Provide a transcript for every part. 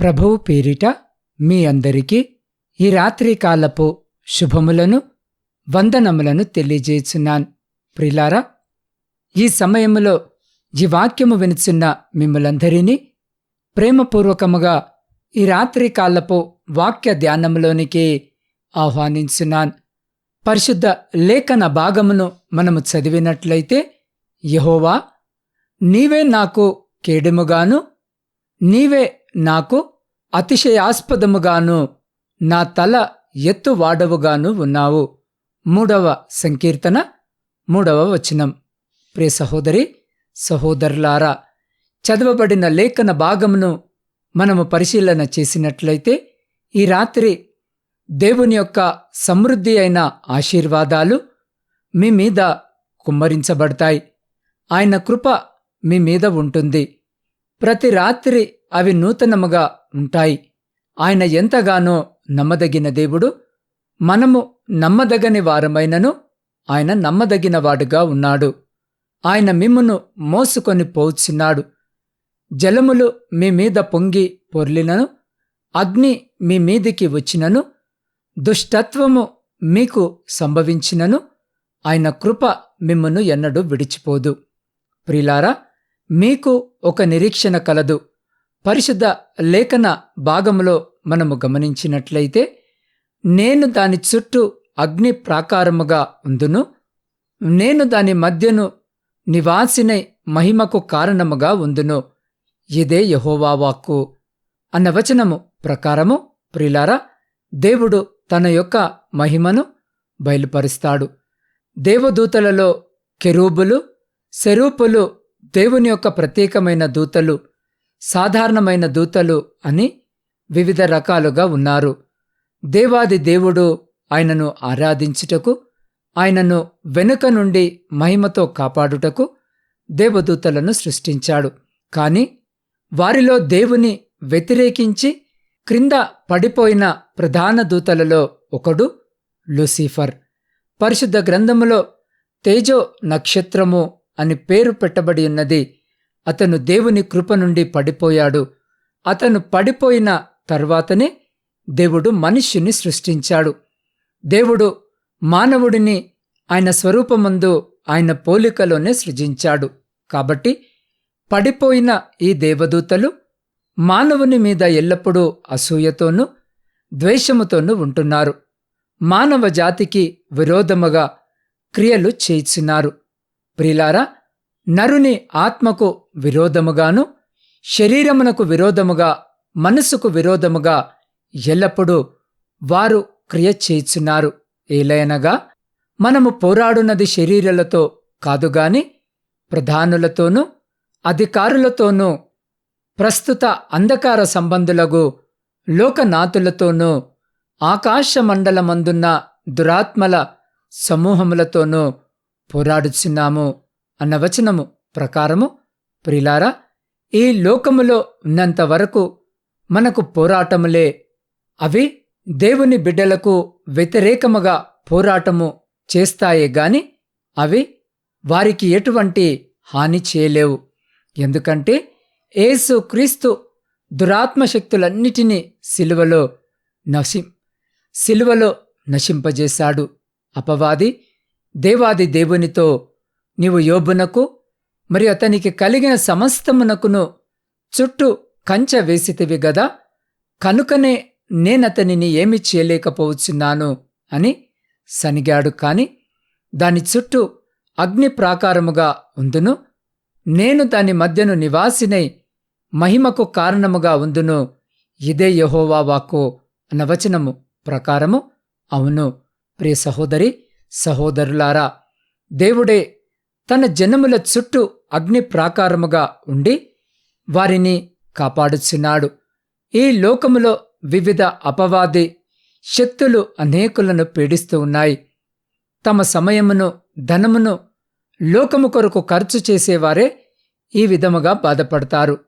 ప్రభువు పేరిట మీ అందరికీ ఈ రాత్రికాలపు శుభములను వందనములను తెలియజేస్తున్నాను. ప్రిలారా ఈ సమయములో ఈ వాక్యము వినిచున్న మిమ్మలందరినీ ప్రేమపూర్వకముగా ఈ రాత్రికాలపు వాక్య ధ్యానములోనికి ఆహ్వానించున్నాను. పరిశుద్ధ లేఖన భాగమును మనము చదివినట్లయితే యహోవా నీవే నాకు కేడుముగాను నీవే నాకు అతిశయాస్పదముగాను నా తల ఎత్తువాడవుగాను ఉన్నావు. మూడవ సంకీర్తన మూడవ వచనం. ప్రియ సహోదరి సహోదరులారా చదవబడిన లేఖన భాగమును మనము పరిశీలన చేసినట్లయితే ఈ రాత్రి దేవుని యొక్క సమృద్ధి అయిన ఆశీర్వాదాలు మీ మీద కుమ్మరించబడతాయి. ఆయన కృప మీ మీద ఉంటుంది. ప్రతి రాత్రి అవి నూతనముగా ఉంటాయి. ఆయన ఎంతగానో నమ్మదగిన దేవుడు మనము నమ్మదగని వారమైనను ఆయన నమ్మదగిన వాడుగా ఉన్నాడు. ఆయన మిమ్మును మోసుకొని పోచున్నాడు జలములు మీ మీద పొంగి పొర్లినను అగ్ని మీ మీదికి వచ్చినను దుష్టత్వము మీకు సంభవించినను ఆయన కృప మిమ్మును ఎన్నడూ విడిచిపోదు. ప్రిలారా మీకు ఒక నిరీక్షణ కలదు. పరిశుద్ధ లేఖన భాగములో మనము గమనించినట్లయితే నేను దాని చుట్టూ అగ్ని ప్రాకారముగా ఉందును నేను దాని మధ్యను నివాసినై మహిమకు కారణముగా ఉందును. ఇదే యహోవా వాక్కు. అన్న వచనము ప్రకారము ప్రిలారా దేవుడు తన యొక్క మహిమను బయలుపరుస్తాడు. దేవదూతలలో కెరూబులు సెరూపులు దేవుని యొక్క ప్రత్యేకమైన దూతలు సాధారణమైన దూతలు అని వివిధ రకాలుగా ఉన్నారు. దేవాది దేవుడు ఆయనను ఆరాధించుటకు ఆయనను వెనుక నుండి మహిమతో కాపాడుటకు దేవదూతలను సృష్టించాడు. కాని వారిలో దేవుని వ్యతిరేకించి క్రింద పడిపోయిన ప్రధాన దూతలలో ఒకడు లూసిఫర్. పరిశుద్ధ గ్రంథములో తేజో నక్షత్రము అని పేరు పెట్టబడి ఉన్నది. అతను దేవుని కృప నుండి పడిపోయాడు. అతను పడిపోయిన తర్వాతనే దేవుడు మనిషిని సృష్టించాడు. దేవుడు మానవుడిని ఆయన స్వరూపమందు ఆయన పోలికలోనే సృజించాడు. కాబట్టి పడిపోయిన ఈ దేవదూతలు మానవుని మీద ఎల్లప్పుడూ అసూయతోనూ ద్వేషముతోనూ ఉంటున్నారు. మానవ జాతికి విరోధముగా క్రియలు చేసినారు ప్రిలారా నరుని ఆత్మకు విరోధముగాను శరీరమునకు విరోధముగా మనసుకు విరోధముగా ఎల్లప్పుడూ వారు క్రియ చేయుచున్నారు. ఏలయనగా మనము పోరాడున్నది శరీరాలతో కాదుగాని ప్రధానులతోనూ అధికారులతోనూ ప్రస్తుత అంధకార సంబంధులకు లోకనాథులతోనూ ఆకాశమండలమందున్న దురాత్మల సమూహములతోనూ పోరాడుచున్నాము. అన్న వచనము ప్రకారము ప్రిలారా ఈ లోకములో ఉన్నంత వరకు మనకు పోరాటములే. అవి దేవుని బిడ్డలకు వ్యతిరేకముగా పోరాటము చేస్తాయే గాని అవి వారికి ఎటువంటి హాని చేయలేవు. ఎందుకంటే ఏసు క్రీస్తు దురాత్మశక్తులన్నిటినీ సిలువలో నశి సిలువలో నశింపజేశాడు. అపవాది దేవాది దేవునితో నీవు యోబునకు మరియు అతనికి కలిగిన సమస్తమునకును చుట్టూ కంచె వేసితివి గదా కనుకనే నేనతనిని ఏమి చేయలేకపోవచ్చున్నాను అని సనిగాడు. కాని దాని చుట్టూ అగ్ని ప్రాకారముగా ఉందును నేను దాని మధ్యను నివాసినై మహిమకు కారణముగా ఉందును. ఇదే యహోవా వాక్కు అన్న ప్రకారము. అవును ప్రియ సహోదరి సహోదరులారా దేవుడే తన జనముల చుట్టూ అగ్ని ప్రాకారముగా ఉండి వారిని కాపాడుచున్నాడు. ఈ లోకములో వివిధ అపవాది శక్తులు అనేకులను పీడిస్తూ ఉన్నాయి. తమ సమయమును ధనమును లోకము కొరకు ఖర్చు చేసేవారే ఈ విధముగా బాధపడతారు.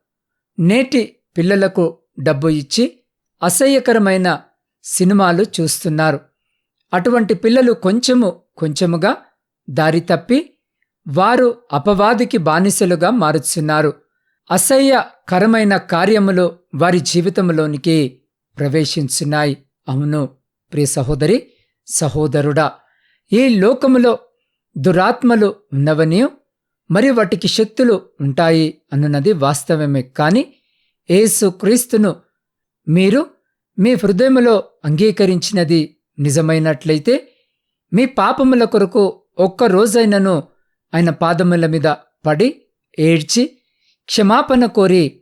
నేటి పిల్లలకు డబ్బు ఇచ్చి అసహ్యకరమైన సినిమాలు చూస్తున్నారు. అటువంటి పిల్లలు కొంచెము కొంచెముగా దారి తప్పి వారు అపవాదికి బానిసలుగా మారుచున్నారు. అసహ్యకరమైన కార్యములు వారి జీవితంలోనికి ప్రవేశించున్నాయి. అవును ప్రియ సహోదరి సహోదరుడా ఈ లోకములో దురాత్మలు ఉన్నవని మరి వాటికి శక్తులు ఉంటాయి అన్నది వాస్తవమే. కాని ఏసు క్రీస్తును మీరు మీ హృదయములో అంగీకరించినది నిజమైనట్లయితే మీ పాపముల కొరకు ఒక్క రోజైనను ఆయన పాదముల మీద పడి ఏడ్చి క్షమాపణ కోరి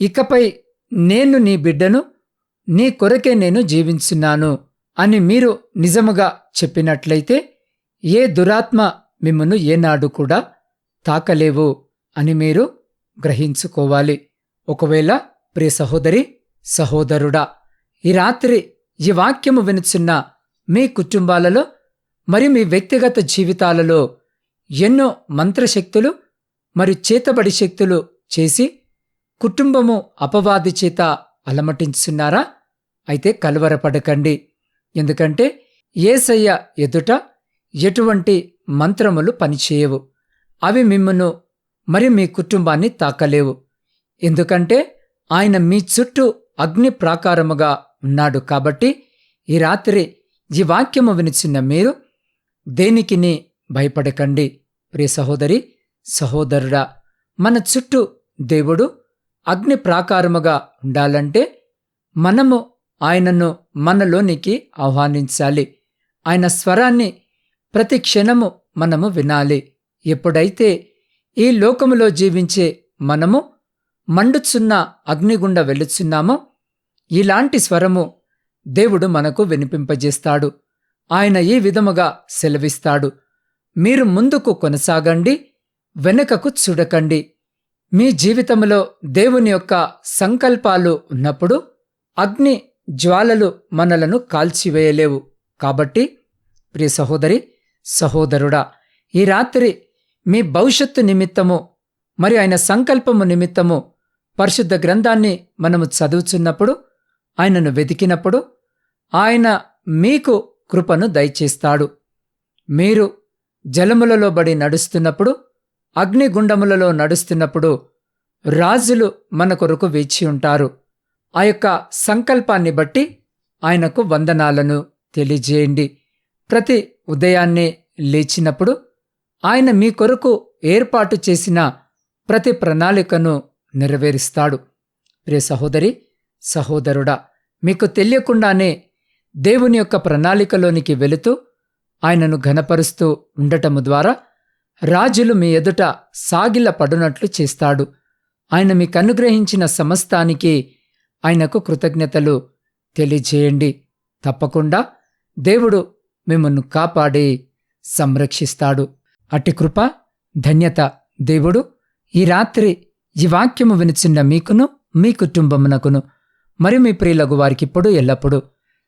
ఇకపై నేను నీ బిడ్డను నీ కొరకే నేను జీవించున్నాను అని మీరు నిజముగా చెప్పినట్లయితే ఏ దురాత్మ మిమ్మను ఏనాడు కూడా తాకలేవు అని మీరు గ్రహించుకోవాలి. ఒకవేళ ప్రియ సహోదరి సహోదరుడా ఈ రాత్రి ఈ వాక్యము వినుచున్న మీ కుటుంబాలలో మరి మీ వ్యక్తిగత జీవితాలలో ఎన్నో మంత్రశక్తులు మరియు చేతబడి శక్తులు చేసి కుటుంబము అపవాది చేత అలమటించున్నారా అయితే కలవరపడకండి. ఎందుకంటే ఏసయ్య ఎదుట ఎటువంటి మంత్రములు పనిచేయవు. అవి మిమ్మను మరి మీ కుటుంబాన్ని తాకలేవు. ఎందుకంటే ఆయన మీ చుట్టూ అగ్ని ప్రాకారముగా ఉన్నాడు కాబట్టి ఈ రాత్రి ఈ వాక్యము వినిచిన మీరు దేనికిని భయపడకండి. ప్రియ సహోదరి సహోదరుడా మన చుట్టూ దేవుడు అగ్ని ప్రాకారముగా ఉండాలంటే మనము ఆయనను మనలోనికి ఆహ్వానించాలి. ఆయన స్వరాన్ని ప్రతి క్షణము మనము వినాలి. ఎప్పుడైతే ఈ లోకములో జీవించే మనము మండుచున్న అగ్నిగుండ వెళుచున్నామో ఇలాంటి స్వరము దేవుడు మనకు వినిపింపజేస్తాడు. ఆయన ఈ విధముగా సెలవిస్తాడు. మీరు ముందుకు కొనసాగండి వెనుకకు చూడకండి. మీ జీవితంలో దేవుని యొక్క సంకల్పాలు ఉన్నప్పుడు అగ్ని జ్వాలలు మనలను కాల్చివేయలేవు. కాబట్టి ప్రియ సహోదరి సహోదరుడా ఈ రాత్రి మీ భవిష్యత్తు నిమిత్తము మరి ఆయన సంకల్పము నిమిత్తము పరిశుద్ధ గ్రంథాన్ని మనము చదువుచున్నప్పుడు ఆయనను వెతికినప్పుడు ఆయన మీకు కృపను దయచేస్తాడు. మీరు జలములలో బడి నడుస్తున్నప్పుడు అగ్నిగుండములలో నడుస్తున్నప్పుడు రాజులు మన కొరకు వేచి ఉంటారు. ఆ యొక్క సంకల్పాన్ని బట్టి ఆయనకు వందనాలను తెలియజేయండి. ప్రతి ఉదయాన్నే లేచినప్పుడు ఆయన మీ కొరకు ఏర్పాటు చేసిన ప్రతి ప్రణాళికను నెరవేరుస్తాడు. ప్రియ సహోదరి సహోదరుడా మీకు తెలియకుండానే దేవుని యొక్క ప్రణాళికలోనికి వెళుతూ ఆయనను ఘనపరుస్తూ ఉండటము ద్వారా రాజులు మీ ఎదుట సాగిల పడునట్లు చేస్తాడు. ఆయన మీకు అనుగ్రహించిన సమస్తానికి ఆయనకు కృతజ్ఞతలు తెలియజేయండి. తప్పకుండా దేవుడు మిమ్మల్ని కాపాడి సంరక్షిస్తాడు. అట్టి కృప ధన్యత దేవుడు ఈ రాత్రి ఈ వాక్యము వినిచిన్న మీకును మీ కుటుంబమునకును మరి మీ ప్రియులకు వారికిప్పుడు ఎల్లప్పుడూ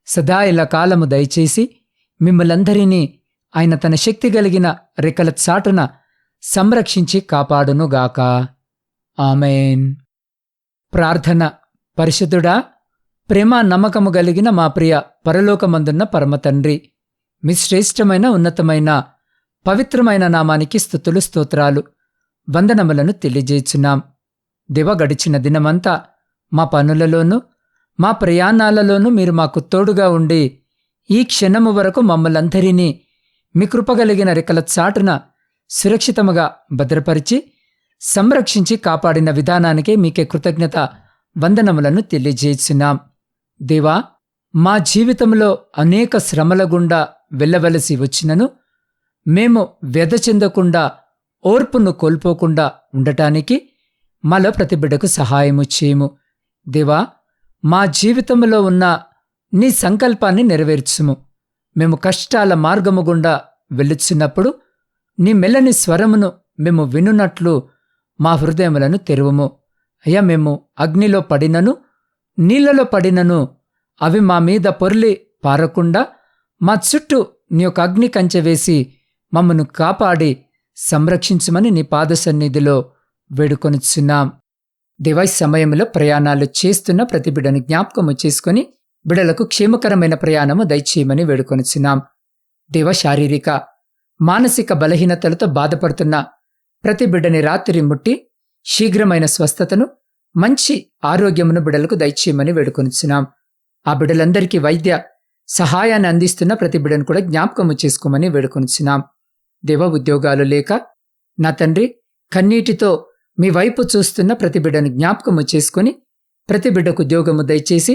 సదా ఇలా కాలము దయచేసి మిమ్మలందరినీ ఆయన తన శక్తి కలిగిన రెక్కల చాటున సంరక్షించి కాపాడునుగాక. ఆమెన్. ప్రార్థన. పరిశుద్ధుడా ప్రేమ నమ్మకము కలిగిన మా ప్రియ పరలోకమందున్న పరమతండ్రి మీ శ్రేష్టమైన ఉన్నతమైన పవిత్రమైన నామానికి స్థుతులు స్తోత్రాలు వందనములను తెలియజేచున్నాం. దివ గడిచిన దినమంతా మా పనులలోనూ మా ప్రయాణాలలోనూ మీరు మాకు తోడుగా ఉండి ఈ క్షణము వరకు మమ్మలందరినీ మీ కృపగలిగిన రెక్కల చాటున సురక్షితముగా భద్రపరిచి సంరక్షించి కాపాడిన విధానానికే మీకే కృతజ్ఞత వందనములను తెలియజేస్తున్నాం. దేవా మా జీవితంలో అనేక శ్రమల గుండా వెళ్ళవలసి వచ్చినను మేము వ్యధ చెందకుండా ఓర్పును కోల్పోకుండా ఉండటానికి మాలో ప్రతి బిడ్డకు సహాయము చేయము. దేవా మా జీవితంలో ఉన్న నీ సంకల్పాన్ని నెరవేర్చుము. మేము కష్టాల మార్గము గుండా వెళ్ళుచున్నప్పుడు నీ మెల్లని స్వరమును మేము వినున్నట్లు మా హృదయములను తెరువుము. అయ్యా మేము అగ్నిలో పడినను నీళ్ళలో పడినను అవి మా మీద పొర్లి పారకుండా మా చుట్టూ నీ యొక్క అగ్ని కంచె వేసి మమ్మను కాపాడి సంరక్షించమని నీ పాద సన్నిధిలో వేడుకొనిచున్నాం. డివైస్ సమయంలో ప్రయాణాలు చేస్తున్న ప్రతిబిడను జ్ఞాపకము చేసుకుని బిడలకు క్షేమకరమైన ప్రయాణము దయచేయమని వేడుకొనుచున్నాం. దేవ శారీరక మానసిక బలహీనతలతో బాధపడుతున్న ప్రతి బిడ్డని రాత్రి ముట్టి శీఘ్రమైన స్వస్థతను మంచి ఆరోగ్యమును బిడలకు దయచేయమని వేడుకొనిచున్నాం. ఆ బిడలందరికీ వైద్య సహాయాన్ని అందిస్తున్న ప్రతి బిడ్డను కూడా జ్ఞాపకము చేసుకోమని వేడుకొనిచున్నాం. దేవ ఉద్యోగాలు లేక నా తండ్రి కన్నీటితో మీ వైపు చూస్తున్న ప్రతి బిడ్డను జ్ఞాపకము చేసుకుని ప్రతి బిడ్డకు ఉద్యోగము దయచేసి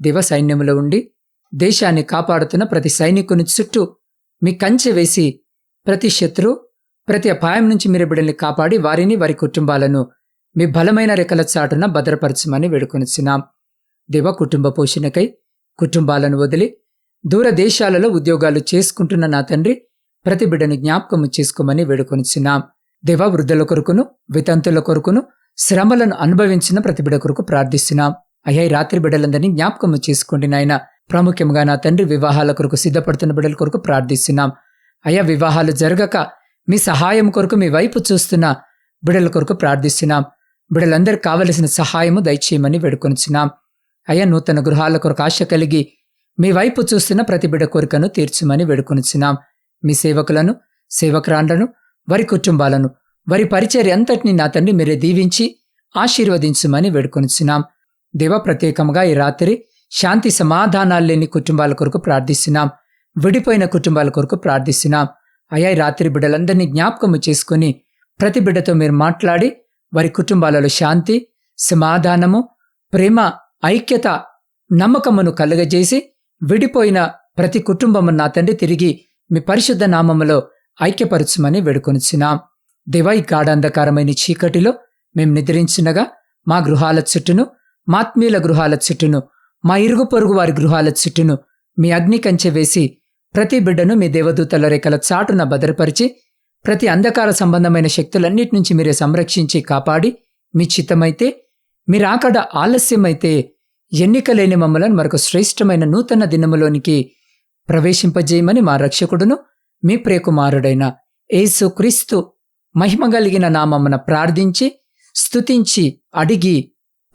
దివ సైన్యములో ఉండి దేశాన్ని కాపాడుతున్న ప్రతి సైనికుని చుట్టూ మీ కంచె వేసి ప్రతి శత్రు ప్రతి అపాయం నుంచి మీరు బిడ్డల్ని కాపాడి వారిని వారి కుటుంబాలను మీ బలమైన రెక్కల చాటున భద్రపరచమని వేడుకొనిచున్నాం. దివ కుటుంబ పోషణకై కుటుంబాలను వదిలి దూరదేశాలలో ఉద్యోగాలు చేసుకుంటున్న నా తండ్రి ప్రతి బిడ్డను జ్ఞాపకము చేసుకోమని వేడుకొనిచున్నాం. దివ వృద్ధుల కొరకును వితంతుల కొరకును శ్రమలను అనుభవించిన ప్రతి బిడ్డ కొరకు ప్రార్థిస్తున్నాం. అయ్యా ఈ రాత్రి బిడ్డలందరినీ జ్ఞాపకం చేసుకోండి నాయన. ప్రాముఖ్యంగా నా తండ్రి వివాహాల కొరకు సిద్ధపడుతున్న బిడ్డల కొరకు ప్రార్థిస్తున్నాం. అయ్యా వివాహాలు జరగక మీ సహాయం కొరకు మీ వైపు చూస్తున్న బిడల కొరకు ప్రార్థిస్తున్నాం. బిడలందరికి కావలసిన సహాయము దయచేయమని వేడుకొనిచున్నాం. అయ్యా నూతన గృహాల కొరకు ఆశ కలిగి మీ వైపు చూస్తున్న ప్రతి బిడ కోరికను తీర్చమని వేడుకొనిచున్నాం. మీ సేవకులను సేవకురాండ్లను వారి కుటుంబాలను వారి పరిచర్య అంతటిని నా తండ్రి మీరే దీవించి ఆశీర్వదించుమని వేడుకొనిచున్నాం. దేవ ప్రత్యేకంగా ఈ రాత్రి శాంతి సమాధానాలు లేని కుటుంబాల కొరకు ప్రార్థిస్తున్నాం. విడిపోయిన కుటుంబాల కొరకు ప్రార్థిస్తున్నాం. అయ్యా ఈ రాత్రి బిడ్డలందరినీ జ్ఞాపకము చేసుకుని ప్రతి బిడ్డతో మీరు మాట్లాడి వారి కుటుంబాలలో శాంతి సమాధానము ప్రేమ ఐక్యత నమ్మకమును కలుగజేసి విడిపోయిన ప్రతి కుటుంబము నా తండ్రి తిరిగి మీ పరిశుద్ధ నామములో ఐక్యపరచుమని వేడుకొనిచున్నాం. దేవా ఈ గాఢాంధకారమైన చీకటిలో మేం నిద్రించినగా మా గృహాల చుట్టూను మాత్మీయుల గృహాల చుట్టూను మా ఇరుగు పొరుగు వారి గృహాల చుట్టూను మీ అగ్ని కంచె వేసి ప్రతి బిడ్డను మీ దేవదూతల రేఖల చాటున భద్రపరిచి ప్రతి అంధకార సంబంధమైన శక్తులన్నిటి నుంచి మీరే సంరక్షించి కాపాడి మీ చిత్తమైతే మీరాకడ ఆలస్యమైతే ఎన్నికలేని మమ్మలను మరొక శ్రేష్టమైన నూతన దినములోనికి ప్రవేశింపజేయమని మా రక్షకుడును మీ ప్రియకుమారుడైన యేసు క్రీస్తు మహిమ కలిగిన నామమ్మన ప్రార్థించి స్తుతించి అడిగి